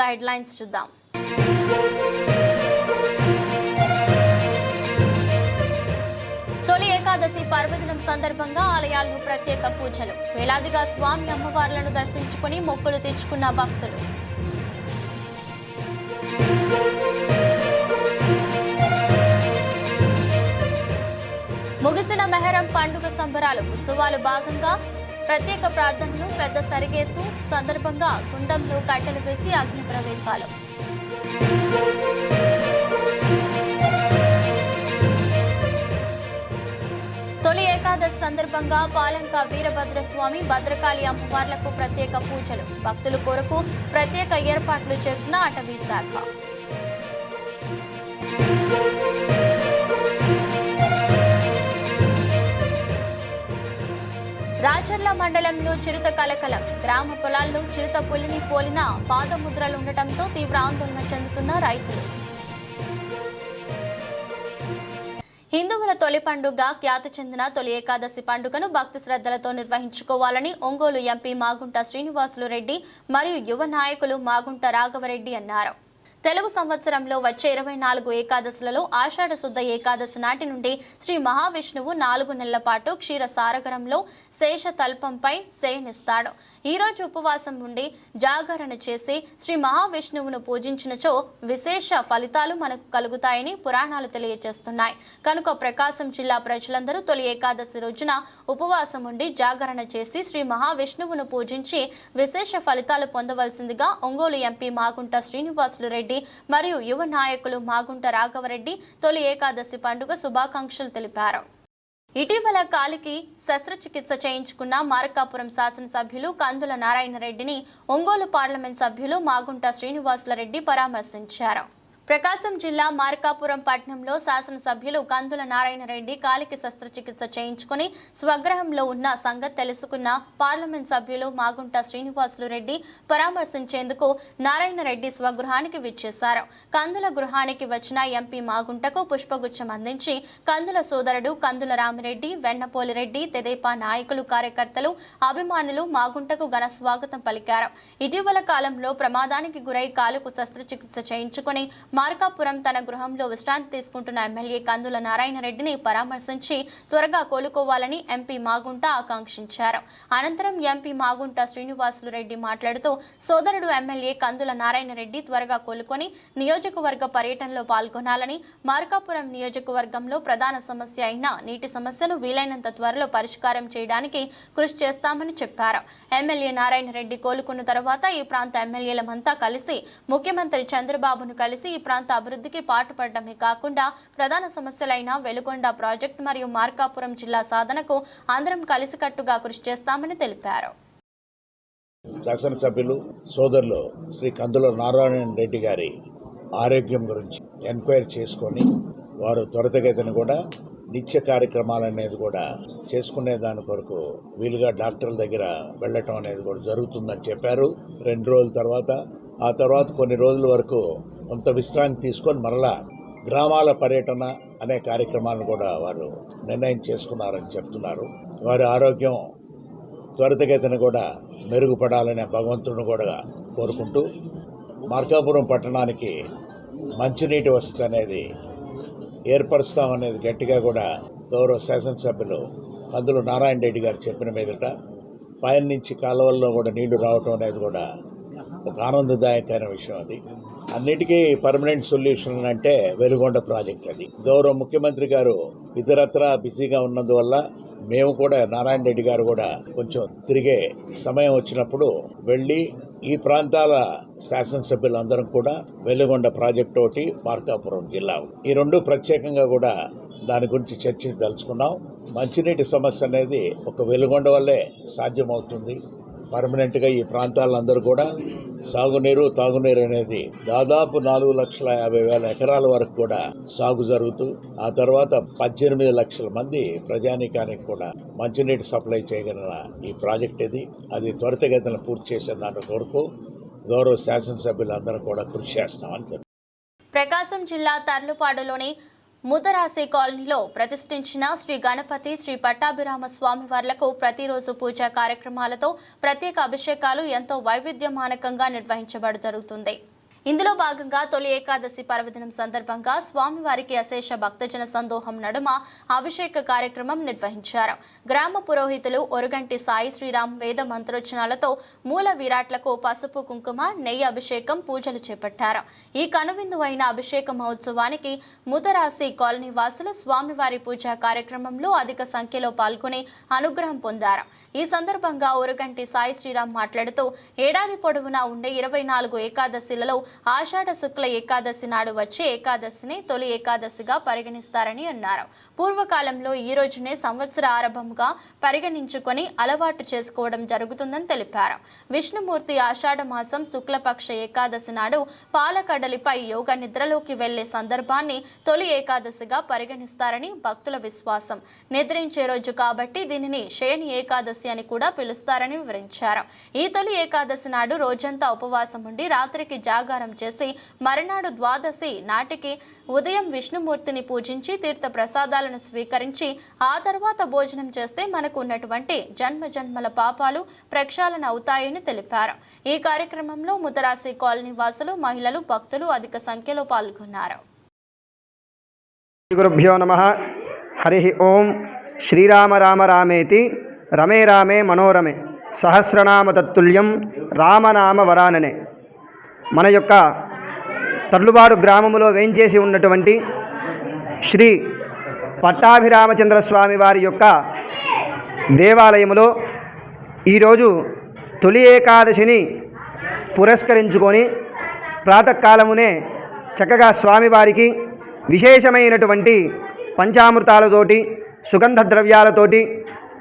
ముందుగా హెడ్లైన్స్ చూద్దాం. తొలి ఏకాదశి పర్వదినం సందర్భంగా ఆలయాల్లో ప్రత్యేక పూజలు. వేలాదిగా స్వామి అమ్మవార్లను దర్శించుకుని మొక్కులు తెచ్చుకున్న భక్తులు. ముగిసిన మెహరం పండుగ సంబరాలు ఉత్సవాలు భాగంగా ప్రత్యేక ప్రార్థనలు పెద్ద సరిగేసు సందర్భంగా గుండంలో కట్టెలు వేసి అగ్ని ప్రవేశాలు. తొలి ఏకాదశి సందర్భంగా పాలంక వీరభద్రస్వామి భద్రకాళి అమ్మవార్లకు ప్రత్యేక పూజలు. భక్తుల కొరకు ప్రత్యేక ఏర్పాట్లు చేసిన అటవీ శాఖ. రాచర్ల మండలంలో చిరుత కలకలం. గ్రామ పొలాల్లో చిరుత పులిని పోలిన పాదముద్రలు ఉండటంతో తీవ్ర ఆందోళన చెందుతున్న రైతులు. హిందువుల తొలి పండుగ ఖ్యాతి చెందిన తొలి ఏకాదశి పండుగను భక్తి శ్రద్ధలతో నిర్వహించుకోవాలని ఒంగోలు ఎంపీ మాగుంట శ్రీనివాసులు రెడ్డి మరియు యువ నాయకులు మాగుంట రాఘవరెడ్డి అన్నారు. తెలుగు సంవత్సరంలో వచ్చే ఇరవై నాలుగు ఏకాదశులలో ఆషాఢ శుద్ధ ఏకాదశి నాటి నుండి శ్రీ మహావిష్ణువు నాలుగు నెలల పాటు క్షీర సారగరంలో శేష తల్పంపై శయనిస్తాడు. ఈ రోజు ఉపవాసం ఉండి జాగరణ చేసి శ్రీ మహావిష్ణువును పూజించినచో విశేష ఫలితాలు మనకు కలుగుతాయని పురాణాలు తెలియజేస్తున్నాయి కనుక ప్రకాశం జిల్లా ప్రజలందరూ తొలి ఏకాదశి రోజున ఉపవాసం ఉండి జాగరణ చేసి శ్రీ మహావిష్ణువును పూజించి విశేష ఫలితాలు పొందవలసిందిగా ఒంగోలు ఎంపీ మాగుంట శ్రీనివాసులు రెడ్డి మరియు యువ నాయకులు మాగుంట రాఘవరెడ్డి తొలి ఏకాదశి పండుగ శుభాకాంక్షలు తెలిపారు. ఇటీవల కాలికి శస్త్రచికిత్స చేయించుకున్న మార్కాపురం శాసనసభ్యులు కందుల నారాయణ రెడ్డిని ఒంగోలు పార్లమెంట్ సభ్యులు మాగుంట శ్రీనివాసుల రెడ్డి పరామర్శించారు. ప్రకాశం జిల్లా మార్కాపురం పట్టణంలో శాసనసభ్యులు కందుల నారాయణ రెడ్డి కాలికి శస్త్రచికిత్స చేయించుకుని స్వగ్రహంలో ఉన్న సంగతి తెలుసుకున్న పార్లమెంట్ సభ్యులు మాగుంట శ్రీనివాసులు రెడ్డి పరామర్శించేందుకు నారాయణ రెడ్డి స్వగృహానికి విచ్చేశారు. కందుల గృహానికి వచ్చిన ఎంపీ మాగుంటకు పుష్పగుచ్చం అందించి కందుల సోదరుడు కందుల రామిరెడ్డి వెన్నపోలిరెడ్డి తెదేపా నాయకులు కార్యకర్తలు అభిమానులు మాగుంటకు ఘన స్వాగతం పలికారు. ఇటీవల కాలంలో ప్రమాదానికి గురై కాలుకు శస్త్రచికిత్స చేయించుకుని మార్కాపురం తన గృహంలో విశ్రాంతి తీసుకుంటున్న ఎమ్మెల్యే కందుల నారాయణ రెడ్డిని పరామర్శించి త్వరగా కోలుకోవాలని ఎంపీ మాగుంట ఆకాంక్షించారు. అనంతరం ఎంపీ మాగుంట శ్రీనివాసులు రెడ్డి మాట్లాడుతూ సోదరుడు ఎమ్మెల్యే కందుల నారాయణ రెడ్డి త్వరగా కోలుకొని నియోజకవర్గ పర్యటనలో పాల్గొనాలని మార్కాపురం నియోజకవర్గంలో ప్రధాన సమస్య అయిన నీటి సమస్యను వీలైనంత త్వరలో పరిష్కారం చేయడానికి కృషి చేస్తామని చెప్పారు. ఎమ్మెల్యే నారాయణ రెడ్డి కోలుకున్న తర్వాత ఈ ప్రాంత ఎమ్మెల్యేలమంతా కలిసి ముఖ్యమంత్రి చంద్రబాబును కలిసి ప్రాంత అభివృద్ధికి పాటుపడటమే కాకుండా ప్రధాన సమస్యలైన వెలుగొండ ప్రాజెక్టు మరియు మార్కాపురం జిల్లా సాధనకు అందరం కలిసికట్టుగా కృషి చేస్తామని తెలిపారు. శాసనసభ్యులు సోదరులు శ్రీ కందుల నారాయణ రెడ్డి గారి ఆరోగ్యం గురించి ఎంక్వైరీ చేసుకొని వారు త్వరితగతిన కూడా నిత్య కార్యక్రమాలు అనేది కూడా చేసుకునే దాని కొరకు వీలుగా డాక్టర్ల దగ్గర వెళ్ళటం అనేది కూడా జరుగుతుందని చెప్పారు. రెండు రోజుల తర్వాత ఆ తర్వాత కొన్ని రోజుల వరకు కొంత విశ్రాంతి తీసుకొని మరలా గ్రామాల పర్యటన అనే కార్యక్రమాలను కూడా వారు నిర్ణయం చేసుకున్నారని చెప్తున్నారు. వారి ఆరోగ్యం త్వరితగతిన కూడా మెరుగుపడాలనే భగవంతుడిని కూడా కోరుకుంటూ మార్కాపురం పట్టణానికి మంచినీటి వసతి అనేది ఏర్పరుస్తామనేది గట్టిగా కూడా గౌరవ శాసనసభ్యులు పందులు నారాయణ రెడ్డి గారు చెప్పిన మీదట పైన నుంచి కాలువల్లో కూడా నీళ్ళు రావటం అనేది కూడా ఒక ఆనందదాయకమైన విషయం అది. అన్నిటికీ పర్మనెంట్ సొల్యూషన్ అంటే వెలుగొండ ప్రాజెక్ట్ అది. గౌరవ ముఖ్యమంత్రి గారు ఇతరత్ర బిజీగా ఉన్నందువల్ల మేము కూడా నారాయణ రెడ్డి గారు కూడా కొంచెం తిరిగే సమయం వచ్చినప్పుడు వెళ్ళి ఈ ప్రాంతాల శాసనసభ్యులందరం కూడా వెలుగొండ ప్రాజెక్ట్ ఒకటి మార్కాపురం జిల్లా ఈ రెండు ప్రత్యేకంగా కూడా దాని గురించి చర్చించదలుచుకున్నాం. మంచినీటి సమస్య అనేది ఒక వెలుగొండ వల్లే సాధ్యమవుతుంది. పర్మనెంట్గా ఈ ప్రాంతాలందరూ కూడా సాగునీరు తాగునీరు అనేది దాదాపు నాలుగు లక్షల యాభై వేల ఎకరాల వరకు కూడా సాగు జరుగుతూ ఆ తర్వాత పద్దెనిమిది లక్షల మంది ప్రజానీకానికి కూడా మంచినీటి సప్లై చేయగలిగిన ఈ ప్రాజెక్ట్ ఇది. అది త్వరితగతిన పూర్తి చేసే దాని కొరకు. గౌరవ శాసనసభ్యులందరూ కూడా కృషి చేస్తామని చెప్పారు ప్రకాశం జిల్లా తర్లుపాడులోని ముదరాశి కాలనీలో ప్రతిష్ఠించిన శ్రీ గణపతి శ్రీ పట్టాభిరామ స్వామి వార్లకు ప్రతిరోజు పూజా కార్యక్రమాలతో ప్రత్యేక అభిషేకాలు ఎంతో వైవిధ్యమానకంగా నిర్వహించబడు జరుగుతుంది. ఇందులో భాగంగా తొలి ఏకాదశి పర్వదినం సందర్భంగా స్వామివారికి అశేష భక్తజన సందోహం నడుమ అభిషేక కార్యక్రమం నిర్వహించారు. గ్రామ పురోహితులు ఒరుగంటి సాయి శ్రీరామ్ వేద మంత్రోచనాలతో మూల విరాట్లకు పసుపు కుంకుమ నెయ్యి అభిషేకం పూజలు చేపట్టారు. ఈ కనువిందు అయిన అభిషేక మహోత్సవానికి ముదరాసి కాలనీ వాసులు స్వామివారి పూజా కార్యక్రమంలో అధిక సంఖ్యలో పాల్గొని అనుగ్రహం పొందారు. ఈ సందర్భంగా ఒరుగంటి సాయి శ్రీరామ్ మాట్లాడుతూ ఏడాది పొడవునా ఉండే ఇరవై నాలుగు ఏకాదశిలలో ఆషాఢ శుక్ల ఏకాదశి నాడు వచ్చే ఏకాదశిని తొలి ఏకాదశిగా పరిగణిస్తారని అన్నారు. పూర్వకాలంలో ఈ రోజునే సంవత్సర ఆరంభంగా పరిగణించుకొని అలవాటు చేసుకోవడం జరుగుతుందని తెలిపారు. విష్ణుమూర్తి ఆషాఢ మాసం శుక్లపక్ష ఏకాదశి నాడు పాలకడలిపై యోగ నిద్రలోకి వెళ్ళే సందర్భాన్ని తొలి ఏకాదశిగా పరిగణిస్తారని భక్తుల విశ్వాసం. నిద్రించే రోజు కాబట్టి దీనిని శయని ఏకాదశి అని కూడా పిలుస్తారని వివరించారు. ఈ తొలి ఏకాదశి నాడు రోజంతా ఉపవాసం ఉండి రాత్రికి జాగారం చేసి మరునాడు ద్వాదశి నాటికి ఉదయం విష్ణుమూర్తిని పూజించి తీర్థ ప్రసాదాలను స్వీకరించి ఆ తర్వాత భోజనం చేస్తే మనకు ఉన్నటువంటి జన్మ జన్మల పాపాలు ప్రక్షాళన అవుతాయని తెలిపారు. ఈ కార్యక్రమంలో ముతరాసి కాలనీ వాసులు మహిళలు భక్తులు అధిక సంఖ్యలో పాల్గొన్నారు. గురుభ్యో నమ. హరి ఓం. శ్రీరామ రామ రామేతి. రమే రామే మనోరమే. సహస్రనామ తత్తుల్యం. రామనామ వరాననే. మన యొక్క తర్లుబాడు గ్రామములో వేంచేసి ఉన్నటువంటి శ్రీ పట్టాభిరామచంద్ర స్వామి వారి యొక్క దేవాలయములో ఈరోజు తొలి ఏకాదశిని పురస్కరించుకొని ప్రాతకాలమునే చక్కగా స్వామివారికి విశేషమైనటువంటి పంచామృతాలతోటి సుగంధ ద్రవ్యాలతోటి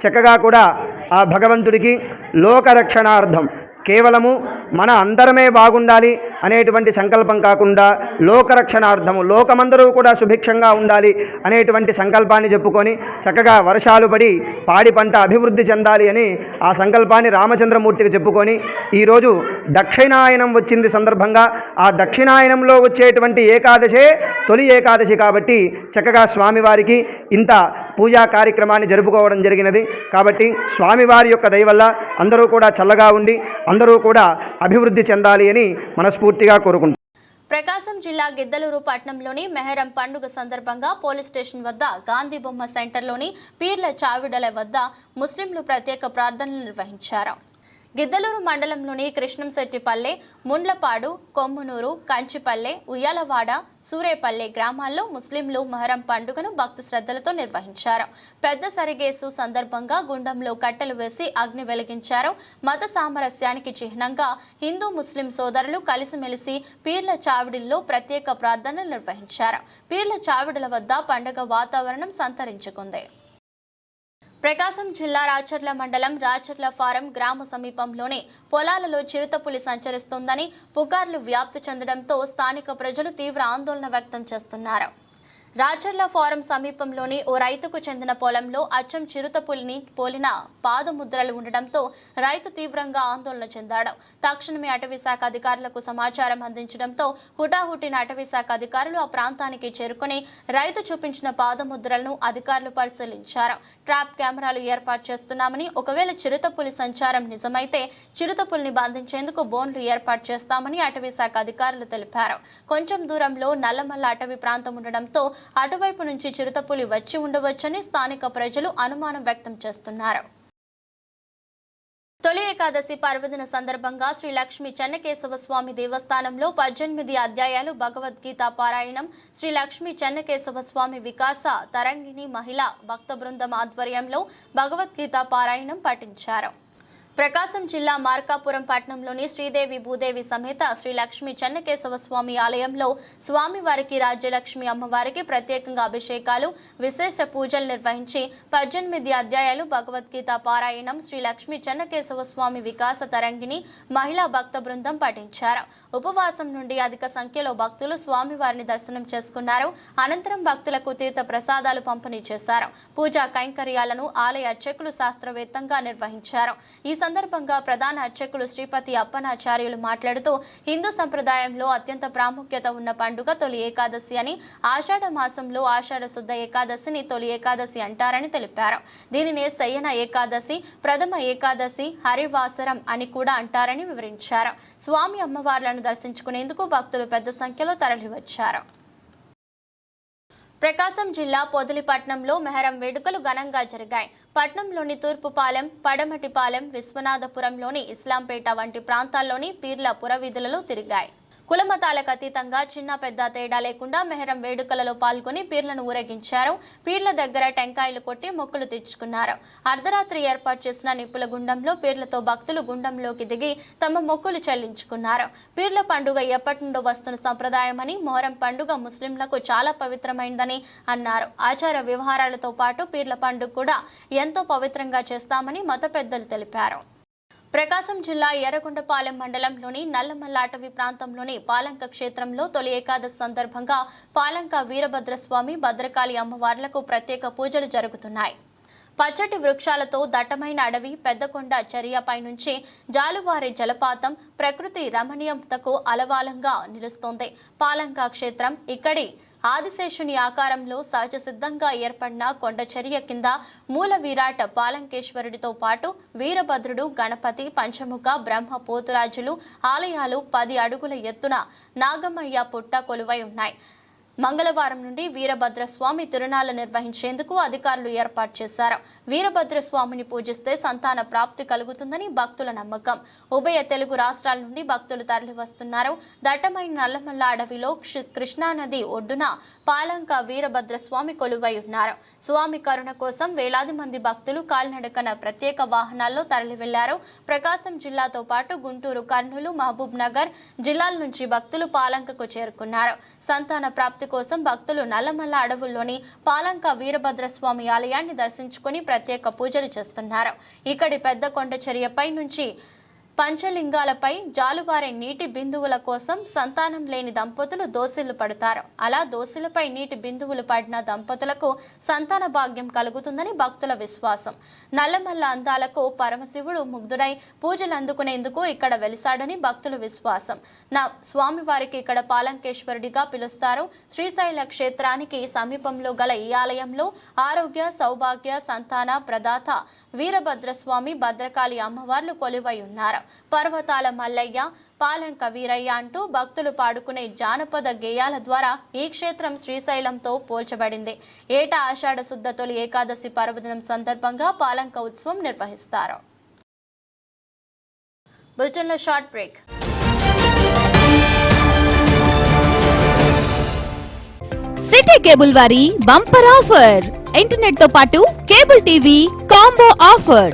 చక్కగా కూడా ఆ భగవంతుడికి లోకరక్షణార్థం కేవలము మన అందరమే బాగుండాలి అనేటువంటి సంకల్పం కాకుండా లోకరక్షణార్థము లోకమందరూ కూడా సుభిక్షంగా ఉండాలి అనేటువంటి సంకల్పాన్ని చెప్పుకొని చక్కగా వర్షాలు పడి పాడి పంట అభివృద్ధి చెందాలి అని ఆ సంకల్పాన్ని రామచంద్రమూర్తికి చెప్పుకొని ఈరోజు దక్షిణాయనం వచ్చింది సందర్భంగా. ఆ దక్షిణాయనంలో వచ్చేటువంటి ఏకాదశే తొలి ఏకాదశి కాబట్టి చక్కగా స్వామివారికి ఇంత పూజా కార్యక్రమాన్ని జరుపుకోవడం జరిగినది. కాబట్టి స్వామివారి యొక్క దయవల్ల అందరూ కూడా చల్లగా ఉండి అందరూ కూడా అభివృద్ధి చెందాలి అని మనస్ఫూర్తిగా కోరుకుంటున్నాను ప్రకాశం జిల్లా గిద్దలూరు పట్టణంలోని మెహరం పండుగ సందర్భంగా పోలీస్ స్టేషన్ వద్ద గాంధీ బొమ్మ సెంటర్లోని పీర్ల చావిడల వద్ద ముస్లింలు ప్రత్యేక ప్రార్థనలు నిర్వహించారు. గిద్దలూరు మండలంలోని కృష్ణంశెట్టిపల్లె ముండ్లపాడు కొమ్మునూరు కంచిపల్లె ఉయ్యాలవాడ సూరేపల్లె గ్రామాల్లో ముస్లింలు మొహరం పండుగను భక్తి శ్రద్ధలతో నిర్వహించారు. పెద్ద సరిగేసు సందర్భంగా గుండంలో కట్టెలు వేసి అగ్ని వెలిగించారు. మత సామరస్యానికి చిహ్నంగా హిందూ ముస్లిం సోదరులు కలిసిమెలిసి పీర్ల చావిడిల్లో ప్రత్యేక ప్రార్థనలు నిర్వహించారు. పీర్ల చావిడుల వద్ద పండుగ వాతావరణం సంతరించుకుంది. ప్రకాశం జిల్లా రాచర్ల మండలం రాచర్ల ఫారం గ్రామ సమీపంలోని పొలాలలో చిరుతపులి సంచరిస్తోందని పుకార్లు వ్యాప్తి చెందడంతో స్థానిక ప్రజలు తీవ్ర ఆందోళన వ్యక్తం చేస్తున్నారు. రాచర్ల ఫారం సమీపంలోని ఓ రైతుకు చెందిన పొలంలో అచ్చం చిరుతపులిని పోలిన పాదముద్రలు ఉండడంతో రైతు తీవ్రంగా ఆందోళన చెందాడు. తక్షణమే అటవీశాఖ అధికారులకు సమాచారం అందించడంతో హుటాహుటిన అటవీశాఖ అధికారులు ఆ ప్రాంతానికి చేరుకుని రైతు చూపించిన పాదముద్రలను అధికారులు పరిశీలించారు. ట్రాప్ కెమెరాలు ఏర్పాటు చేస్తున్నామని ఒకవేళ చిరుతపులి సంచారం నిజమైతే చిరుతపులిని బంధించేందుకు బోన్లు ఏర్పాటు చేస్తామని అటవీశాఖ అధికారులు తెలిపారు. కొంచెం దూరంలో నల్లమల్ల అటవీ ప్రాంతం ఉండడంతో అటువైపు నుంచి చిరుతపులి వచ్చి ఉండవచ్చని స్థానిక ప్రజలు అనుమానం వ్యక్తం చేస్తున్నారు. తొలి ఏకాదశి పర్వదిన సందర్భంగా శ్రీ లక్ష్మీ చెన్నకేశవ స్వామి దేవస్థానంలో పద్దెనిమిది అధ్యాయాలు భగవద్గీత పారాయణం శ్రీ లక్ష్మీ చెన్నకేశవ స్వామి వికాస తరంగిణి మహిళా భక్త బృందం ఆధ్వర్యంలో భగవద్గీత పారాయణం పఠించారు. ప్రకాశం జిల్లా మార్కాపురం పట్టణంలోని శ్రీదేవి భూదేవి సమేత శ్రీ లక్ష్మీ చెన్నకేశవ స్వామి ఆలయంలో స్వామివారికి రాజ్యలక్ష్మి అమ్మవారికి ప్రత్యేకంగా అభిషేకాలు విశేష పూజలు నిర్వహించి పద్దెనిమిది అధ్యాయాలు భగవద్గీత పారాయణం శ్రీ లక్ష్మీ చెన్నకేశవ స్వామి వికాస తరంగిణి మహిళా భక్త బృందం పఠించారు. ఉపవాసం నుండి అధిక సంఖ్యలో భక్తులు స్వామివారిని దర్శనం చేసుకున్నారు. అనంతరం భక్తులకు తీర్థ ప్రసాదాలు పంపిణీ చేశారు. పూజా కైంకర్యాలను ఆలయ అర్చకులు శాస్త్రవేత్తంగా నిర్వహించారు. ఈ సందర్భంగా ప్రధాన అర్చకులు శ్రీపతి అప్పనాచార్యులు మాట్లాడుతూ హిందూ సంప్రదాయంలో అత్యంత ప్రాముఖ్యత ఉన్న పండుగ తొలి ఏకాదశి అని ఆషాఢ మాసంలో ఆషాఢ శుద్ధ ఏకాదశిని తొలి ఏకాదశి అంటారని తెలిపారు. దీనినే శయన ఏకాదశి ప్రథమ ఏకాదశి హరివాసరం అని కూడా అంటారని వివరించారు. స్వామి అమ్మవార్లను దర్శించుకునేందుకు భక్తులు పెద్ద సంఖ్యలో తరలివచ్చారు. ప్రకాశం జిల్లా పొదిలిపట్నంలో మెహరం వేడుకలు ఘనంగా జరిగాయి. పట్నంలోని తూర్పుపాలెం పడమటిపాలెం విశ్వనాథపురంలోని ఇస్లాంపేట వంటి ప్రాంతాల్లోని పీర్ల పురవీధులలో తిరిగాయి. కులమతాలకు అతీతంగా చిన్న పెద్ద తేడా లేకుండా మెహరం వేడుకలలో పాల్గొని పీర్లను ఊరేగించారు. పీర్ల దగ్గర టెంకాయలు కొట్టి మొక్కులు తీర్చుకున్నారు. అర్ధరాత్రి ఏర్పాటు చేసిన నిప్పుల గుండంలో పీర్లతో భక్తులు గుండంలోకి దిగి తమ మొక్కులు చెల్లించుకున్నారు. పీర్ల పండుగ ఎప్పటి నుండో వస్తున్న సంప్రదాయమని మొహరం పండుగ ముస్లింలకు చాలా పవిత్రమైందని అన్నారు. ఆచార వ్యవహారాలతో పాటు పీర్ల పండుగ కూడా ఎంతో పవిత్రంగా చేస్తామని మత పెద్దలు తెలిపారు. ప్రకాశం జిల్లా ఎర్రగొండపాలెం మండలంలోని నల్లమల్ల అటవీ ప్రాంతంలోని పాలంక క్షేత్రంలో తొలి ఏకాదశి సందర్భంగా పాలంక వీరభద్రస్వామి భద్రకాళి అమ్మవార్లకు ప్రత్యేక పూజలు జరుగుతున్నాయి. పచ్చటి వృక్షాలతో దట్టమైన అడవి పెద్దకొండ చర్యపై నుంచి జాలువారే జలపాతం ప్రకృతి రమణీయతకు అలవాలంగా నిలుస్తోంది. పాలంక క్షేత్రం ఇక్కడి ఆదిశేషుని ఆకారంలో సహజ సిద్ధంగా ఏర్పడిన కొండ చర్య కింద మూల విరాట్ పాలంకేశ్వరుడితో పాటు వీరభద్రుడు గణపతి పంచముఖ బ్రహ్మ పోతురాజులు ఆలయాలు పది అడుగుల ఎత్తున నాగమయ్య పుట్ట కొలువై ఉన్నాయి. మంగళవారం నుండి వీరభద్రస్వామి తిరునాళ్ళు నిర్వహించేందుకు అధికారులు ఏర్పాటు చేశారు. వీరభద్ర స్వామిని పూజిస్తే సంతాన ప్రాప్తి కలుగుతుందని భక్తుల నమ్మకం. ఉభయ తెలుగు రాష్ట్రాల నుండి భక్తులు తరలి వస్తున్నారు దట్టమైన నల్లమల్ల అడవిలో కృష్ణానది ఒడ్డున పాలంక వీరభద్ర స్వామి కొలువై ఉన్నారు. స్వామి కరుణ కోసం వేలాది మంది భక్తులు కాలినడకన ప్రత్యేక వాహనాల్లో తరలి వెళ్ళారు ప్రకాశం జిల్లాతో పాటు గుంటూరు కర్నూలు మహబూబ్ నగర్ జిల్లాల నుంచి భక్తులు పాలంకకు చేరుకున్నారు. సంతాన ప్రాప్తి కోసం భక్తులు నల్లమల్ల అడవుల్లోని పాలంక వీరభద్ర స్వామి ఆలయాన్ని దర్శించుకుని ప్రత్యేక పూజలు చేస్తున్నారు. ఇక్కడి పెద్ద కొండ చర్యపై నుంచి పంచలింగాలపై జాలువారే నీటి బిందువుల కోసం సంతానం లేని దంపతులు దోసిళ్ళు పడతారు. అలా దోసిలపై నీటి బిందువులు పడిన దంపతులకు సంతాన భాగ్యం కలుగుతుందని భక్తుల విశ్వాసం. నల్లమల్ల అందాలకు పరమశివుడు ముగ్ధుడై పూజలు అందుకునేందుకు ఇక్కడ వెలిసాడని భక్తుల విశ్వాసం. నా స్వామివారికి ఇక్కడ పాలంకేశ్వరుడిగా పిలుస్తారు. శ్రీశైల క్షేత్రానికి సమీపంలో గల ఈ ఆలయంలో ఆరోగ్య సౌభాగ్య సంతాన ప్రదాత వీరభద్రస్వామి భద్రకాళి అమ్మవార్లు కొలువై ఉన్నారు. పర్వతాల మల్లయ్య పాలంక వీరయ్య అంటూ భక్తులు పాడుకునే జానపద గేయాల ద్వారా ఈ క్షేత్రం శ్రీశైలంతో పోల్చబడింది. ఏటా ఆషాఢ శుద్ధ తొలి ఏకాదశి పర్వదినం సందర్భంగా పాలంక ఉత్సవం నిర్వహిస్తారు. బులెటిన్లో షార్ట్ బ్రేక్. సిటీ కేబుల్ వారి బంపర్ ఆఫర్. ఇంటర్నెట్తో పాటు cable TV combo offer.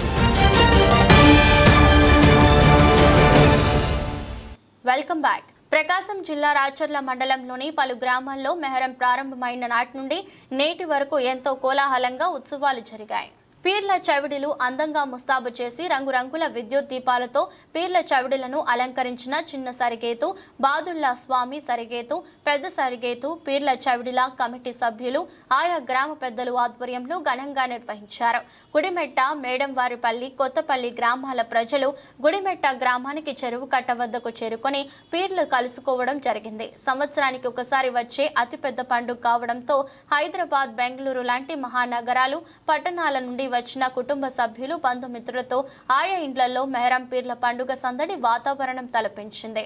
Welcome back. Prakasam జిల్లా రాచర్ల మండలంలోని పలు గ్రామాల్లో మెహరం ప్రారంభమైన నాటి నుండి నేటి వరకు ఎంతో కోలాహలంగా ఉత్సవాలు జరిగాయి. పీర్ల చవిడిలు అందంగా ముస్తాబు చేసి రంగురంగుల విద్యుత్ దీపాలతో పీర్ల చవిడిలను అలంకరించిన చిన్న సరిగేతు బాదుల్లా స్వామి సరిగేతు పెద్ద సరిగేతు పీర్ల చవిడిల కమిటీ సభ్యులు ఆయా గ్రామ పెద్దలు ఆధ్వర్యంలో ఘనంగా నిర్వహించారు. గుడిమెట్ట మేడంవారిపల్లి కొత్తపల్లి గ్రామాల ప్రజలు గుడిమెట్ట గ్రామానికి చెరువు కట్ట వద్దకు చేరుకొని పీర్లు కలుసుకోవడం జరిగింది. సంవత్సరానికి ఒకసారి వచ్చే అతిపెద్ద పండుగ కావడంతో హైదరాబాద్ బెంగళూరు లాంటి మహానగరాలు పట్టణాల నుండి వచ్చిన కుటుంబ సభ్యులు బంధుమిత్రులతో ఆయా ఇండ్లలో మెహరం పీర్ల పండుగ సందడి వాతావరణం తలపించింది.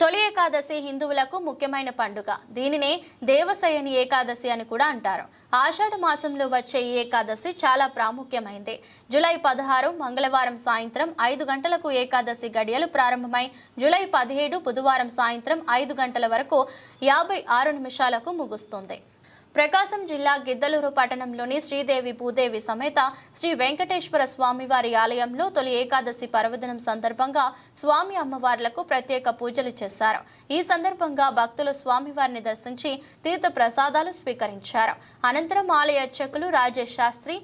తొలి ఏకాదశి హిందువులకు ముఖ్యమైన పండుగ. దీనినే దేవసయని ఏకాదశి అని కూడా అంటారు. ఆషాఢ మాసంలో వచ్చే ఈ ఏకాదశి చాలా ప్రాముఖ్యమైంది. జూలై పదహారు మంగళవారం సాయంత్రం ఐదు గంటలకు ఏకాదశి గడియలు ప్రారంభమై జూలై పదిహేడు బుధవారం సాయంత్రం ఐదు గంటల వరకు యాభై ఆరు నిమిషాలకు ముగుస్తుంది. ప్రకాశం జిల్లా గిద్దలూరు పట్టణంలోని శ్రీదేవి భూదేవి సమేత శ్రీ వెంకటేశ్వర స్వామివారి ఆలయంలో తొలి ఏకాదశి పర్వదినం సందర్భంగా స్వామి అమ్మవార్లకు ప్రత్యేక పూజలు చేశారు. ఈ సందర్భంగా భక్తులు స్వామివారిని దర్శించి తీర్థ ప్రసాదాలు స్వీకరించారు. అనంతరం ఆలయ అర్చకులు రాజేష్ శాస్త్రి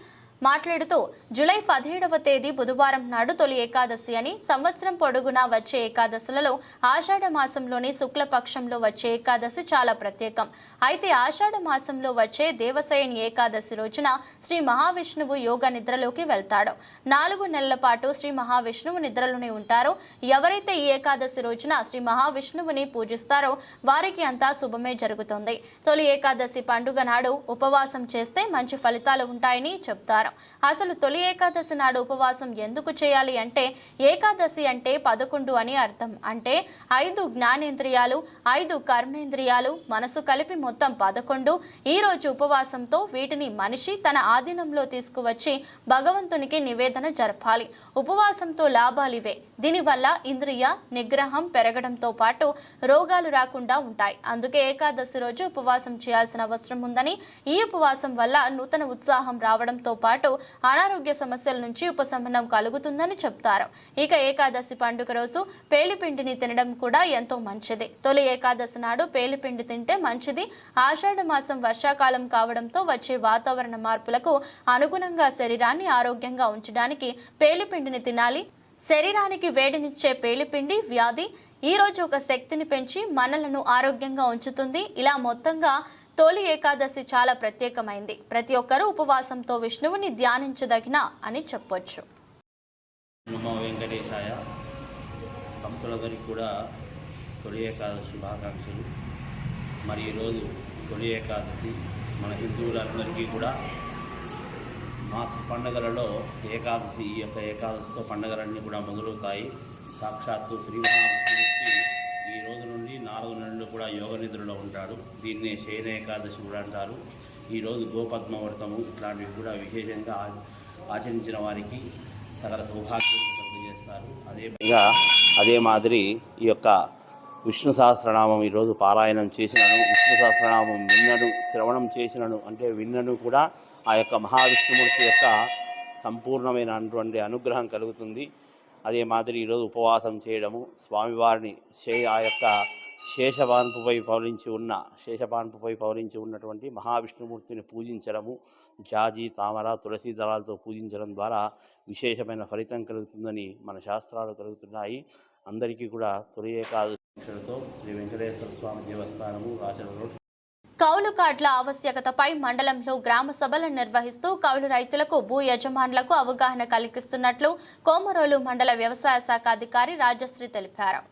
మాట్లాడుతూ జూలై పదిహేడవ తేదీ బుధవారం నాడు తొలి ఏకాదశి అని సంవత్సరం పొడుగునా వచ్చే ఏకాదశులలో ఆషాఢ మాసంలోని శుక్లపక్షంలో వచ్చే ఏకాదశి చాలా ప్రత్యేకం. అయితే ఆషాఢ మాసంలో వచ్చే దేవసేని ఏకాదశి రోజున శ్రీ మహావిష్ణువు యోగ నిద్రలోకి వెళ్తాడు. నాలుగు నెలల పాటు శ్రీ మహావిష్ణువు నిద్రలోనే ఉంటారో. ఎవరైతే ఈ ఏకాదశి రోజున శ్రీ మహావిష్ణువుని పూజిస్తారో వారికి అంతా శుభమే జరుగుతుంది. తొలి ఏకాదశి పండుగ నాడు ఉపవాసం చేస్తే మంచి ఫలితాలు ఉంటాయని చెప్తారు. అసలు తొలి ఏకాదశి నాడు ఉపవాసం ఎందుకు చేయాలి అంటే ఏకాదశి అంటే పదకొండు అని అర్థం. అంటే ఐదు జ్ఞానేంద్రియాలు ఐదు కర్మేంద్రియాలు మనసు కలిపి మొత్తం పదకొండు. ఈరోజు ఉపవాసంతో వీటిని మనిషి తన ఆధీనంలో తీసుకువచ్చి భగవంతునికి నివేదన జరపాలి. ఉపవాసంతో లాభాలివే దీనివల్ల ఇంద్రియ నిగ్రహం పెరగడంతో పాటు రోగాలు రాకుండా ఉంటాయి. అందుకే ఏకాదశి రోజు ఉపవాసం చేయాల్సిన అవసరం ఉందని ఈ ఉపవాసం వల్ల నూతన ఉత్సాహం రావడంతో పాటు అనారోగ్య సమస్యల నుంచి ఉపశమనం కలుగుతుందని చెప్తారు. ఇక ఏకాదశి పండుగ రోజు పేలిపిండిని తినడం కూడా ఎంతో మంచిది. తొలి ఏకాదశి నాడు పేలిపిండి తింటే మంచిది. ఆషాఢ మాసం వర్షాకాలం కావడంతో వచ్చే వాతావరణ మార్పులకు అనుగుణంగా శరీరాన్ని ఆరోగ్యంగా ఉంచడానికి పేలిపిండిని తినాలి. శరీరానికి వేడినిచ్చే పేలిపిండి వ్యాధి ఈ రోజు ఒక శక్తిని పెంచి మనలను ఆరోగ్యంగా ఉంచుతుంది. ఇలా మొత్తంగా తొలి ఏకాదశి చాలా ప్రత్యేకమైంది. ప్రతి ఒక్కరూ ఉపవాసంతో విష్ణువుని ధ్యానించదగిన అని చెప్పొచ్చు. నమో వెంకటేశాయ. భక్తులందరికీ కూడా తొలి ఏకాదశి శుభాకాంక్షలు. మరి ఈరోజు తొలి ఏకాదశి మన హిందువులందరికీ కూడా మాస పండుగలలో ఏకాదశి ఈ యొక్క ఏకాదశితో పండుగలన్నీ కూడా మొదలవుతాయి. సాక్షాత్తు శ్రీమహావిష్ణుమూర్తి ఈ రోజు నుండి నాలుగు నెలలు కూడా యోగ నిద్రలో ఉంటాడు. దీన్నే శయన ఏకాదశి కూడా అంటారు. ఈరోజు గోపద్మవ్రతము ఇట్లాంటివి కూడా విశేషంగా ఆచరించిన వారికి సకల సౌభాగ్యం చేస్తారు అదే విధంగా అదే మాదిరి ఈ యొక్క విష్ణు సహస్రనామం ఈరోజు పారాయణం చేసినను. విష్ణు సహస్రనామం విన్నను శ్రవణం చేసినను అంటే విన్నను కూడా ఆ యొక్క మహావిష్ణుమూర్తి యొక్క సంపూర్ణమైనటువంటి అనుగ్రహం కలుగుతుంది. అదే మాదిరి ఈరోజు ఉపవాసం చేయడము స్వామివారిని శే ఆ యొక్క శేషపాన్పుపై పవలించి ఉన్న శేషపాన్పుపై పవలించి ఉన్నటువంటి మహావిష్ణుమూర్తిని పూజించడము జాజి తామర తులసి దళాలతో పూజించడం ద్వారా విశేషమైన ఫలితం కలుగుతుందని మన శాస్త్రాలు కలుగుతున్నాయి. అందరికీ కూడా తొలి ఏకాదశితో శ్రీ వెంకటేశ్వర స్వామి దేవస్థానము రాచల కౌలు కార్డుల ఆవశ్యకతపై మండలంలో గ్రామ సభలను నిర్వహిస్తూ కౌలు రైతులకు భూ యజమానులకు అవగాహన కలిగిస్తున్నట్లు కోమరోలు మండల వ్యవసాయ శాఖ అధికారి రాజశ్రీ తెలిపారు.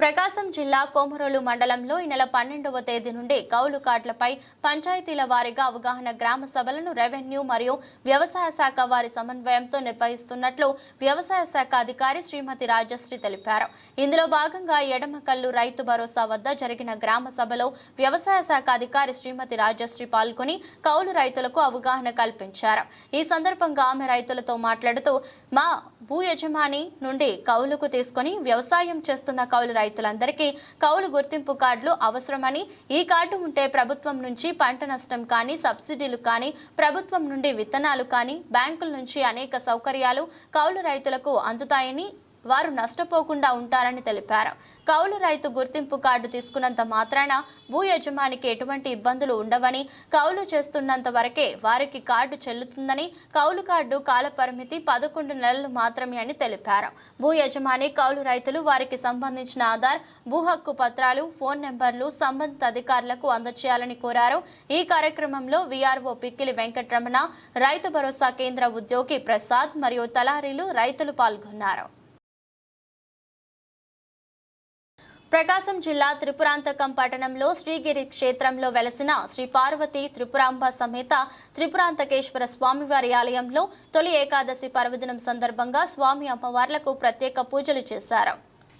ప్రకాశం జిల్లా కోమరోలు మండలంలో ఈ నెల పన్నెండవ తేదీ నుండి కౌలు కార్డులపై పంచాయతీల వారీగా అవగాహన గ్రామ సభలను రెవెన్యూ మరియు వ్యవసాయ శాఖ వారి సమన్వయంతో నిర్వహిస్తున్నట్లు వ్యవసాయ శాఖ అధికారి శ్రీమతి రాజశ్రీ తెలిపారు. ఇందులో భాగంగా ఎడమకల్లు రైతు భరోసా వద్ద జరిగిన గ్రామ సభలో వ్యవసాయ శాఖ అధికారి శ్రీమతి రాజశ్రీ పాల్గొని కౌలు రైతులకు అవగాహన కల్పించారు. ఈ సందర్భంగా ఆమె రైతులతో మాట్లాడుతూ మా భూ యజమాని నుండి కౌలుకు తీసుకొని వ్యవసాయం చేస్తున్న కౌలు రైతులందరికీ కౌలు గుర్తింపు కార్డులు అవసరమని ఈ కార్డు ఉంటే ప్రభుత్వం నుంచి పంట నష్టం కానీ సబ్సిడీలు కానీ ప్రభుత్వం నుండి విత్తనాలు కానీ బ్యాంకుల నుంచి అనేక సౌకర్యాలు కౌలు రైతులకు అందుతాయని వారు నష్టపోకుండా ఉంటారని తెలిపారు. కౌలు రైతు గుర్తింపు కార్డు తీసుకున్నంత మాత్రాన భూ యజమానికి ఎటువంటి ఇబ్బందులు ఉండవని కౌలు చేస్తున్నంత వరకే వారికి కార్డు చెల్లుతుందని కౌలు కార్డు కాలపరిమితి పదకొండు నెలలు మాత్రమే అని తెలిపారు. భూ యజమాని కౌలు రైతులు వారికి సంబంధించిన ఆధార్ భూ హక్కు పత్రాలు ఫోన్ నెంబర్లు సంబంధిత అధికారులకు అందజేయాలని కోరారు. ఈ కార్యక్రమంలో వీఆర్ఓ పిక్కిలి వెంకటరమణ రైతు భరోసా కేంద్ర ఉద్యోగి ప్రసాద్ మరియు తలారీలు రైతులు పాల్గొన్నారు. ప్రకాశం జిల్లా త్రిపురాంతకం పట్టణంలో శ్రీగిరి క్షేత్రంలో వెలసిన శ్రీ పార్వతి త్రిపురాంబ సమేత త్రిపురాంతకేశ్వర స్వామివారి ఆలయంలో తొలి ఏకాదశి పర్వదినం సందర్భంగా స్వామి అమ్మవార్లకు ప్రత్యేక పూజలు చేశారు.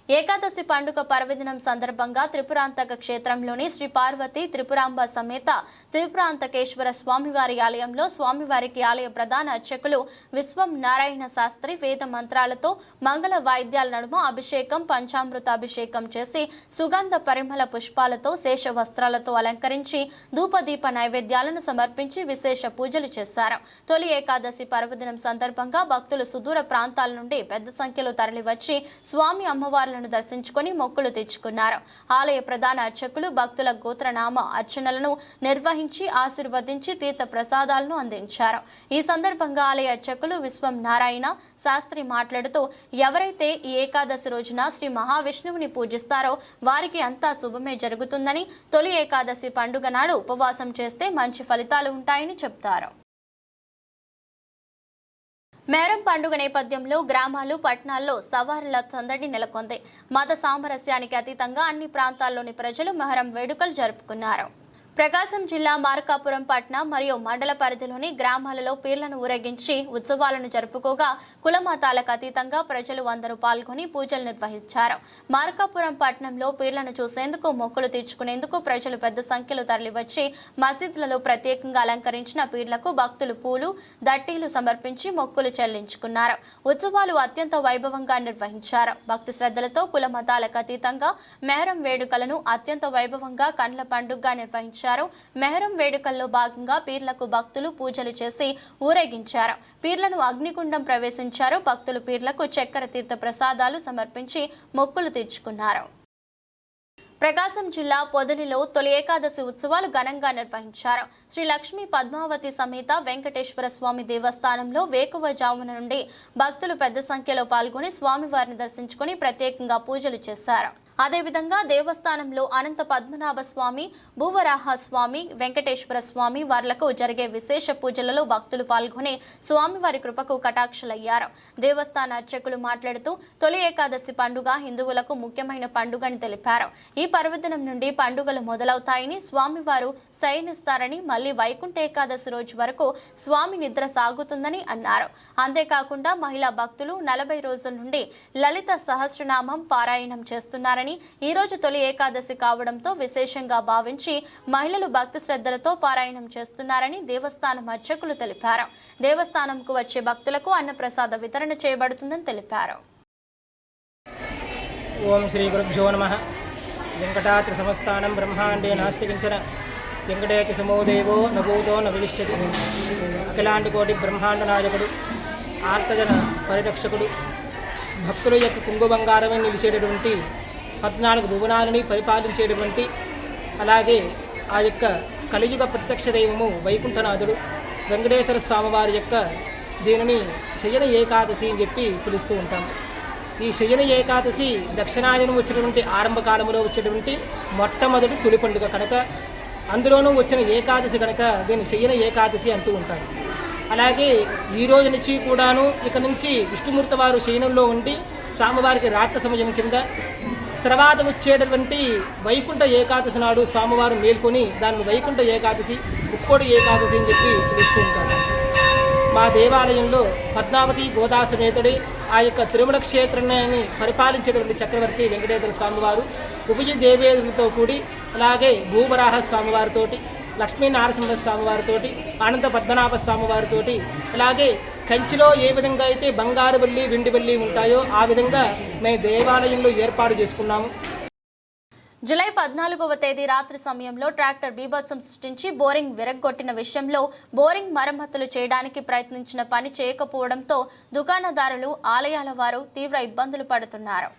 ఏకాదశి పండుగ పర్వదినం సందర్భంగా త్రిపురాంతక క్షేత్రంలోని శ్రీ పార్వతి త్రిపురాంబ సమేత త్రిపురాంతకేశ్వర స్వామివారి ఆలయంలో స్వామివారికి ఆలయ ప్రధాన అర్చకులు విశ్వం నారాయణ శాస్త్రి వేద మంత్రాలతో మంగళ వాయిద్యాల నడుమ అభిషేకం పంచామృత అభిషేకం చేసి సుగంధ పరిమళ పుష్పాలతో శేష వస్త్రాలతో అలంకరించి ధూపదీప నైవేద్యాలను సమర్పించి విశేష పూజలు చేశారు. తొలి ఏకాదశి పర్వదినం సందర్భంగా భక్తులు సుదూర ప్రాంతాల నుండి పెద్ద సంఖ్యలో తరలివచ్చి స్వామి ఆలయాలను దర్శించుకొని మొక్కులు తెచ్చుకున్నారు ఆలయ ప్రధాన అర్చకులు భక్తుల గోత్రనామ అర్చనలను నిర్వహించి ఆశీర్వదించి తీర్థ ప్రసాదాలను అందించారు. ఈ సందర్భంగా ఆలయ అర్చకులు విశ్వం నారాయణ శాస్త్రి మాట్లాడుతూ ఎవరైతే ఈ ఏకాదశి రోజున శ్రీ మహావిష్ణువుని పూజిస్తారో వారికి అంతా శుభమే జరుగుతుందని తొలి ఏకాదశి పండుగ నాడు ఉపవాసం చేస్తే మంచి ఫలితాలు ఉంటాయని చెప్తారు. మేరం పండుగ నేపథ్యంలో గ్రామాలు పట్టణాల్లో సవారుల సందడి నెలకొంది. మత సామరస్యానికి అతీతంగా అన్ని ప్రాంతాల్లోని ప్రజలు మహరం వేడుకలు జరుపుకున్నారు. ప్రకాశం జిల్లా మార్కాపురం పట్నం మరియు మండల పరిధిలోని గ్రామాలలో పీర్లను ఊరేగించి ఉత్సవాలను జరుపుకోగా కుల మతాలకు అతీతంగా ప్రజలు అందరూ పాల్గొని పూజలు నిర్వహించారు. మార్కాపురం పట్నంలో పీర్లను చూసేందుకు మొక్కులు తీర్చుకునేందుకు ప్రజలు పెద్ద సంఖ్యలో తరలివచ్చి మసీదులలో ప్రత్యేకంగా అలంకరించిన పీర్లకు భక్తులు పూలు దట్టీలు సమర్పించి మొక్కులు చెల్లించుకున్నారు. ఉత్సవాలు అత్యంత వైభవంగా నిర్వహించారు. భక్తి శ్రద్ధలతో కుల మతాలకు అతీతంగా మెహరం వేడుకలను అత్యంత వైభవంగా కండ్ల పండుగగా నిర్వహించారు. మెహరం వేడుకల్లో భాగంగా పీర్లకు భక్తులు పూజలు చేసి ఊరేగించారు. పీర్లను అగ్నిగుండం ప్రవేశించారు. భక్తులు పీర్లకు చక్కెర తీర్థ ప్రసాదాలు సమర్పించి మొక్కులు తీర్చుకున్నారు. ప్రకాశం జిల్లా పొదలిలో తొలి ఏకాదశి ఉత్సవాలు ఘనంగా నిర్వహించారు. శ్రీ లక్ష్మీ పద్మావతి సమేత వెంకటేశ్వర స్వామి దేవస్థానంలో వేకువజామున నుండి భక్తులు పెద్ద సంఖ్యలో పాల్గొని స్వామివారిని దర్శించుకుని ప్రత్యేకంగా పూజలు చేశారు. అదేవిధంగా దేవస్థానంలో అనంత పద్మనాభ స్వామి భూవరాహ స్వామి వెంకటేశ్వర స్వామి వార్లకు జరిగే విశేష పూజలలో భక్తులు పాల్గొని స్వామివారి కృపకు కటాక్షలయ్యారు. దేవస్థాన అర్చకులు మాట్లాడుతూ తొలి ఏకాదశి పండుగ హిందువులకు ముఖ్యమైన పండుగని తెలిపారు. ఈ పర్వదినం నుండి పండుగలు మొదలవుతాయని స్వామివారు శయనిస్తారని మళ్ళీ వైకుంఠ ఏకాదశి రోజు వరకు స్వామి నిద్ర సాగుతుందని అన్నారు. అంతేకాకుండా మహిళా భక్తులు నలభై రోజుల నుండి లలిత సహస్రనామం పారాయణం చేస్తున్నారని ఈ రోజు తొలి ఏకాదశి కావడంతో విశేషంగా భావించి మహిళలు భక్తి శ్రద్ధలతో పారాయణం చేస్తున్నారని దేవస్థానం అర్చకులు తెలిపారు. దేవస్థానంకు వచ్చే భక్తులకు అన్నప్రసాద వితరణ చేయబడుతుందని తెలిపారు. ఓం శ్రీ గురుభ్యో నమ. వెంకటాద్రి సమస్థానం బ్రహ్మాండే నాస్తి కించన వెంకటేకి సమో దేవో నభూతో న అఖిలాంటి కోటి బ్రహ్మాండ నాయకుడు ఆర్తజన పరిరక్షకుడు. భక్తుల యొక్క కుంగు బంగారమే నిలిచేటటువంటి పద్నాలుగు భువనాలని పరిపాలించేటువంటి అలాగే ఆ యొక్క కలియుగ ప్రత్యక్ష దైవము వైకుంఠనాథుడు వెంకటేశ్వర స్వామివారి యొక్క దీనిని శయన ఏకాదశి అని చెప్పి పిలుస్తూ ఉంటాం. ఈ శయన ఏకాదశి దక్షిణాయనం వచ్చినటువంటి ఆరంభ కాలంలో వచ్చేటువంటి మొట్టమొదటి తొలి పండుగ కనుక. అందులోనూ వచ్చిన ఏకాదశి కనుక దీన్ని శయన ఏకాదశి అంటూ ఉంటారు. అలాగే ఈ రోజు నుంచి కూడాను ఇక నుంచి విష్ణుమూర్తి వారు శయనంలో ఉండి స్వామివారికి రాత్రి సమయం కింద తర్వాత వచ్చేటటువంటి వైకుంఠ ఏకాదశి నాడు స్వామివారు మేల్కొని దాన్ని వైకుంఠ ఏకాదశి ముక్కోటి ఏకాదశి అని చెప్పి పిలుస్తూ ఉంటారు. మా దేవాలయంలో పద్మావతి గోదాసమేతుడి ఆ యొక్క తిరుమల క్షేత్రాన్ని పరిపాలించేటువంటి చక్రవర్తి వెంకటేశ్వర స్వామివారు ఉభయ దేవేదులతో కూడి అలాగే భూమరాహ స్వామివారితోటి లక్ష్మీ నారసింహ స్వామివారితోటి అనంత పద్మనాభ స్వామివారితోటి అలాగే కంచిలో ఏ విధంగా అయితే బంగారు వెళ్ళి వెండి వెళ్ళి ఉంటాయో ఆ విధంగా మేము దేవాలయంలో ఏర్పాటు చేసుకున్నాము. జూలై పద్నాలుగవ తేదీ రాత్రి సమయంలో ట్రాక్టర్ బీభత్సం సృష్టించి బోరింగ్ విరగ్గొట్టిన విషయంలో బోరింగ్ మరమ్మతులు చేయడానికి ప్రయత్నించిన పని చేయకపోవడంతో దుకాణదారులు ఆలయాల వారు తీవ్ర ఇబ్బందులు పడుతున్నారు.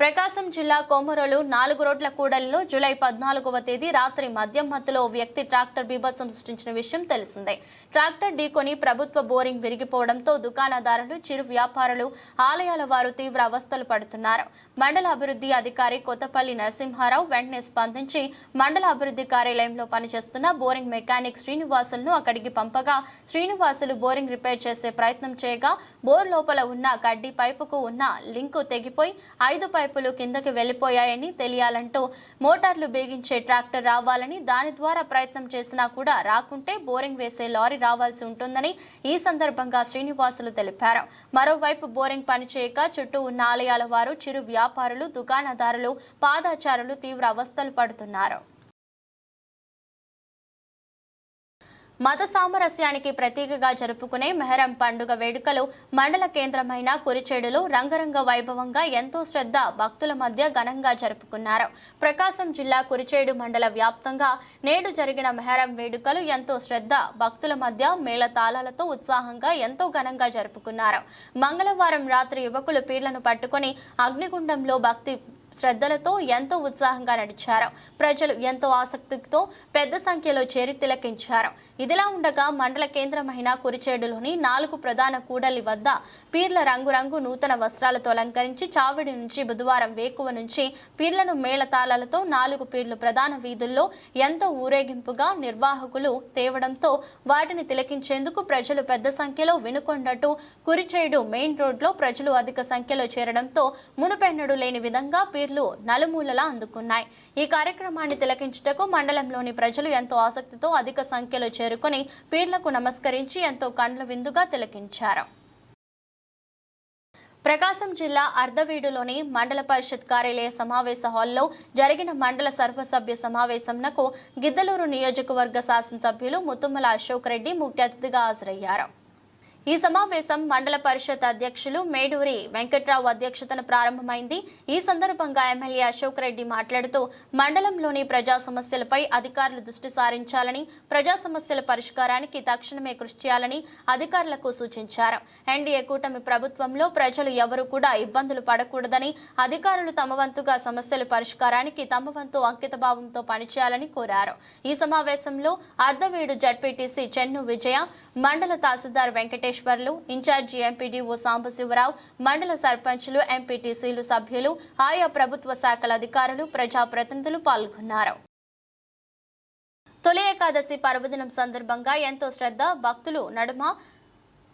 ప్రకాశం జిల్లా కోమరోలు నాలుగు రోడ్ల కూడలిలో జూలై పద్నాలుగవ తేదీ రాత్రి మద్యం మత్తులో ఓ వ్యక్తి ట్రాక్టర్ బీభత్సం సృష్టించిన విషయం తెలిసిందే. ట్రాక్టర్ ఢీకొని ప్రభుత్వ బోరింగ్ విరిగిపోవడంతో దుకాణదారులు చిరు వ్యాపారులు ఆలయాల వారు తీవ్ర అవస్థలు పడుతున్నారు. మండల అభివృద్ధి అధికారి కొత్తపల్లి నరసింహారావు వెంటనే స్పందించి మండల అభివృద్ధి కార్యాలయంలో పనిచేస్తున్న బోరింగ్ మెకానిక్ శ్రీనివాసులను అక్కడికి పంపగా శ్రీనివాసులు బోరింగ్ రిపేర్ చేసే ప్రయత్నం చేయగా బోర్ లోపల ఉన్న గడ్డి పైపుకు ఉన్న లింకు తెగిపోయి ఐదు పైపు పైపులు కిందకి వెళ్ళిపోయాయని తెలియాలంటూ మోటార్లు బిగించే ట్రాక్టర్ రావాలని దాని ద్వారా ప్రయత్నం చేసినా కూడా రాకుంటే బోరింగ్ వేసే లారీ రావాల్సి ఉంటుందని ఈ సందర్భంగా శ్రీనివాసులు తెలిపారు. మరోవైపు బోరింగ్ పనిచేయక చుట్టూ ఉన్న ఆలయాల వారు చిరు వ్యాపారులు దుకాణదారులు పాదాచారులు తీవ్ర అవస్థలు పడుతున్నారు. మత సామరస్యానికి ప్రతీకగా జరుపుకునే మెహరం పండుగ వేడుకలు మండల కేంద్రమైన కురిచేడులో రంగరంగ వైభవంగా ఎంతో శ్రద్ధ భక్తుల మధ్య ఘనంగా జరుపుకున్నారు. ప్రకాశం జిల్లా కురిచేడు మండల వ్యాప్తంగా నేడు జరిగిన మెహరం వేడుకలు ఎంతో శ్రద్ధ భక్తుల మధ్య మేళతాళాలతో ఉత్సాహంగా ఎంతో ఘనంగా జరుపుకున్నారు. మంగళవారం రాత్రి యువకులు పీర్లను పట్టుకొని అగ్నిగుండంలో భక్తి శ్రద్ధలతో ఎంతో ఉత్సాహంగా నడిచారు. ప్రజలు ఎంతో ఆసక్తితో పెద్ద సంఖ్యలో చేరి తిలకించారు. ఇదిలా ఉండగా మండల కేంద్రమైన కురిచేడులోని నాలుగు ప్రధాన కూడలి వద్ద పీర్ల రంగురంగు నూతన వస్త్రాలతో అలంకరించి చావిడి నుంచి బుధవారం వేకువ నుంచి పీర్లను మేళతాళాలతో నాలుగు పీర్లు ప్రధాన వీధుల్లో ఎంతో ఊరేగింపుగా నిర్వాహకులు తేవడంతో వాటిని తిలకించేందుకు ప్రజలు పెద్ద సంఖ్యలో వినుకొండటు కురిచేడు మెయిన్ రోడ్లో ప్రజలు అధిక సంఖ్యలో చేరడంతో మునుపెన్నడు లేని విధంగా పేర్లు నలుమూలలా అందుకున్నాయి. ఈ కార్యక్రమాన్ని తిలకించుటకు మండలంలోని ప్రజలు ఎంతో ఆసక్తితో అధిక సంఖ్యలో చేరుకొని పీర్లకు నమస్కరించి ఎంతో కండ్ల విందుగా తిలకించారు. ప్రకాశం జిల్లా అర్ధవీడులోని మండల పరిషత్ కార్యాలయ సమావేశ హాల్లో జరిగిన మండల సర్వసభ్య సమావేశంనకు గిద్దలూరు నియోజకవర్గ శాసనసభ్యులు ముత్తుమ్మల అశోక్ రెడ్డి ముఖ్య అతిథిగా హాజరయ్యారు. ఈ సమావేశం మండల పరిషత్ అధ్యక్షులు మేడూరి వెంకట్రావు అధ్యక్షతన ప్రారంభమైంది. ఈ సందర్భంగా ఎమ్మెల్యే అశోక్ రెడ్డి మాట్లాడుతూ మండలంలోని ప్రజా సమస్యలపై అధికారులు దృష్టి సారించాలని ప్రజా సమస్యల పరిష్కారానికి తక్షణమే కృషి చేయాలని అధికారులకు సూచించారు. ఎన్డీఏ కూటమి ప్రభుత్వంలో ప్రజలు ఎవరు కూడా ఇబ్బందులు పడకూడదని అధికారులు తమ వంతుగా సమస్యల పరిష్కారానికి తమ వంతు అంకితభావంతో పనిచేయాలని కోరారు. ఈ సమావేశంలో అర్ధవీడు జడ్పీటీసీ చెన్ను విజయ మండల తహసీల్దార్ వెంకటేశ్వర్లు ఇన్ఛార్జి ఎంపీడీఓ సాంబశివరావు మండల సర్పంచ్లు ఎంపీటీసీలు సభ్యులు ఆయా ప్రభుత్వ శాఖల అధికారులు ప్రజాప్రతినిధులు పాల్గొన్నారు. తొలి ఏకాదశి పర్వదినం సందర్భంగా ఎంతో శ్రద్ధ భక్తులు నడుమ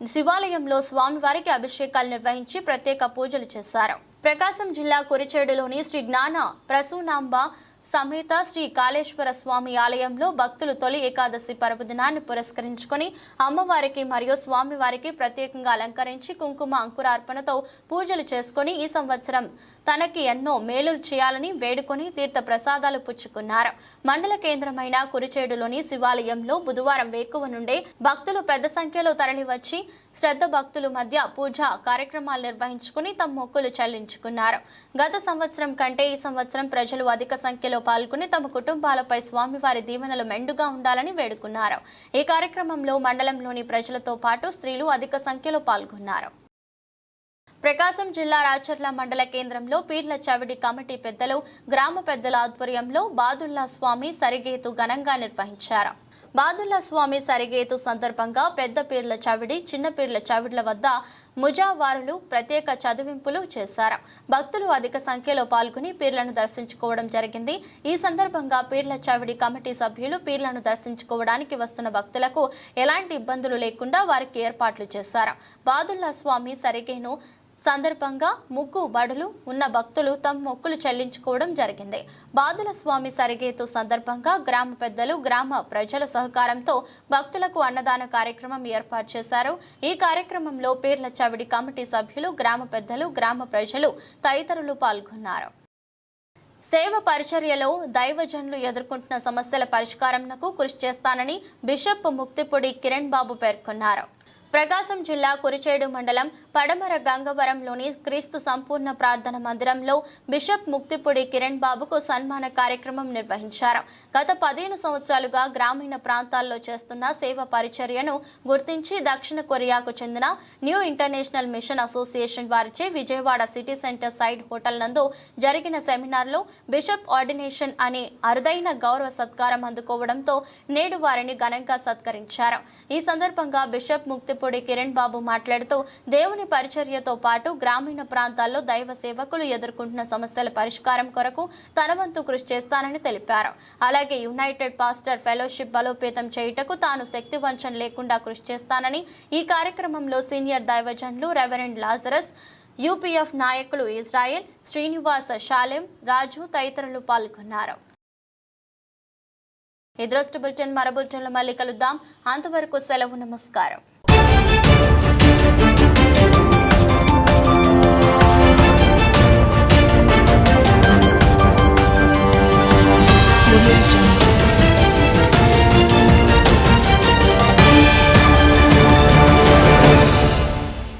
శివాలయంలో స్వామివారికి అభిషేకాలు నిర్వహించి ప్రత్యేక పూజలు చేశారు. ప్రకాశం జిల్లా కురిచేడులోని శ్రీ జ్ఞాన ప్రసూనాంబ సమేత శ్రీ కాళేశ్వర స్వామి ఆలయంలో భక్తులు తొలి ఏకాదశి పర్వదినాన్ని పురస్కరించుకొని అమ్మవారికి మరియు స్వామివారికి ప్రత్యేకంగా అలంకరించి కుంకుమ అంకురార్పణతో పూజలు చేసుకొని ఈ సంవత్సరం తనకి ఎన్నో మేలులు చేయాలని వేడుకొని తీర్థ ప్రసాదాలు పుచ్చుకున్నారు. మండల కేంద్రమైన కురిచేడులోని శివాలయంలో బుధవారం వేకువ నుండే భక్తులు పెద్ద సంఖ్యలో తరలివచ్చి శ్రద్ధ భక్తుల మధ్య పూజా కార్యక్రమాలు నిర్వహించుకుని తమ మొక్కులు చెల్లించుకున్నారు. గత సంవత్సరం కంటే ఈ సంవత్సరం ప్రజలు అధిక సంఖ్యలో పాల్గొని తమ కుటుంబాలపై స్వామివారి దీవెనలు మెండుగా ఉండాలని వేడుకున్నారు. ఈ కార్యక్రమంలో మండలంలోని ప్రజలతో పాటు స్త్రీలు అధిక సంఖ్యలో పాల్గొన్నారు. ప్రకాశం జిల్లా రాచర్ల మండల కేంద్రంలో పీర్ల చవిడి కమిటీ పెద్దలు గ్రామ పెద్దల ఆధ్వర్యంలో బాదుల్లా స్వామి సరిగేతు ఘనంగా నిర్వహించారు. బాదుల్లా స్వామి సరిగేతు సందర్భంగా పెద్ద పీర్ల చవిడి చిన్న పీర్ల చవిడ్ల వద్ద ముజావారులు ప్రత్యేక చదివింపులు చేశారు. భక్తులు అధిక సంఖ్యలో పాల్గొని పీర్లను దర్శించుకోవడం జరిగింది. ఈ సందర్భంగా పీర్ల చవిడి కమిటీ సభ్యులు పీర్లను దర్శించుకోవడానికి వస్తున్న భక్తులకు ఎలాంటి ఇబ్బందులు లేకుండా వారికి ఏర్పాట్లు చేశారు. బాదుల్లా స్వామి సరిగేను సందర్భంగా ముగ్గు బడులు ఉన్న భక్తులు తమ మొక్కులు చెల్లించుకోవడం జరిగింది. బాదుల స్వామి సరిగేతు సందర్భంగా గ్రామ పెద్దలు గ్రామ ప్రజల సహకారంతో భక్తులకు అన్నదాన కార్యక్రమం ఏర్పాటు చేశారు. ఈ కార్యక్రమంలో పీర్ల చవిడి కమిటీ సభ్యులు గ్రామ పెద్దలు గ్రామ ప్రజలు తదితరులు పాల్గొన్నారు. సేవ పరిచర్యలో దైవజనులు ఎదుర్కొంటున్న సమస్యల పరిష్కారంకు కృషి చేస్తానని బిషప్ ముక్తిపొడి కిరణ్ బాబు పేర్కొన్నారు. ప్రకాశం జిల్లా కురిచేడు మండలం పడమర గంగవరంలోని క్రీస్తు సంపూర్ణ ప్రార్థన మందిరంలో బిషప్ ముక్తిపూడి కిరణ్ బాబుకు సన్మాన కార్యక్రమం నిర్వహించారు. గత పదిహేను సంవత్సరాలుగా గ్రామీణ ప్రాంతాల్లో చేస్తున్న సేవ పరిచర్యను గుర్తించి దక్షిణ కొరియాకు చెందిన న్యూ ఇంటర్నేషనల్ మిషన్ అసోసియేషన్ వారిచే Vijayawada city centre side hotel నందు జరిగిన సెమినార్లో బిషప్ ఆర్డినేషన్ అనే అరుదైన గౌరవ సత్కారం అందుకోవడంతో నేడు వారిని ఘనంగా సత్కరించారు. ఈ సందర్భంగా బిషప్ ముక్తిపూడి కిరణ్ బాబు మాట్లాడుతూ దేవుని పరిచర్యతో పాటు గ్రామీణ ప్రాంతాల్లో దైవ సేవకులు ఎదుర్కొంటున్న సమస్యల పరిష్కారం కొరకు తన వంతు కృషి చేస్తానని తెలిపారు. అలాగే యునైటెడ్ పాస్టర్ ఫెలోషిప్ బలోపేతం చేయుటకు తాను శక్తి వంచన లేకుండా కృషి చేస్తానని ఈ కార్యక్రమంలో సీనియర్ దైవజన్లు రెవరెండ్ లాజరస్ యూపీఎఫ్ నాయకులు ఇజ్రాయెల్ శ్రీనివాస షాలెం రాజు తదితరులు పాల్గొన్నారు. ఈ దృష్టి బులెటిన్ మరో బులెటిన్లో మళ్ళీ కలుద్దాం. అంతవరకు సెలవు నమస్కారం.